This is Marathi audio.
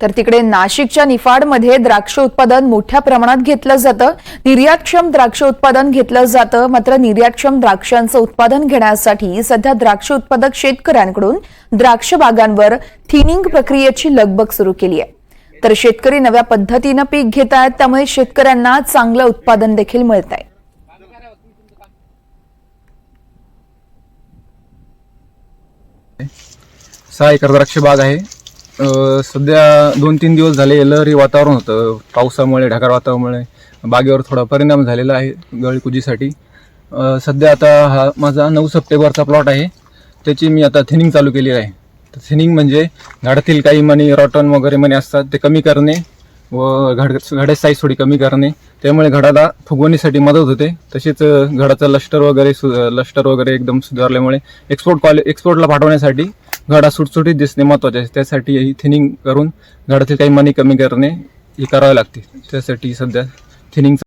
तर तिकडे नाशिकच्या निफाडमध्ये द्राक्ष उत्पादन मोठ्या प्रमाणात घेतलं जातं. निर्यातक्षम द्राक्ष उत्पादन घेतलं जातं. मात्र निर्यातक्षम द्राक्षांचं उत्पादन घेण्यासाठी सध्या द्राक्ष उत्पादक शेतकऱ्यांकडून द्राक्ष बागांवर थिनिंग प्रक्रियेची लगबग सुरू केली आहे. तर शेतकरी नव्या पद्धतीनं पीक घेत आहेत त्यामुळे शेतकऱ्यांना चांगलं उत्पादन देखील मिळत आहे. सहा एकर द्राक्ष बाग आहे. सध्या दोन तीन दिवस झाले लहरी वातावरण होतं. पावसामुळे ढगाळ वातावरणामुळे बागेवर थोडा परिणाम झालेला आहे गळकुजीसाठी. सध्या आता हा माझा नऊ सप्टेंबरचा प्लॉट आहे. त्याची मी आता थिनिंग चालू केली आहे. तर थिनिंग म्हणजे झाडातील काही मणी रॉटन वगैरे मणी असतात ते कमी करणे व घड घडाची साईज थोडी कमी करणे. त्यामुळे घडाला फुगवणीसाठी मदत होते. तसेच घडाचं लष्टर वगैरे सु लष्टर वगैरे एकदम सुधारल्यामुळे एक्सपोर्ट क्वालि एक्सपोर्टला पाठवण्यासाठी घडा सुटसुटीत दिसणे महत्त्वाचे आहे. त्यासाठी थिनिंग करून घडातील काही मनी कमी करणे ही करावे लागते. त्यासाठी सध्या थिनिंग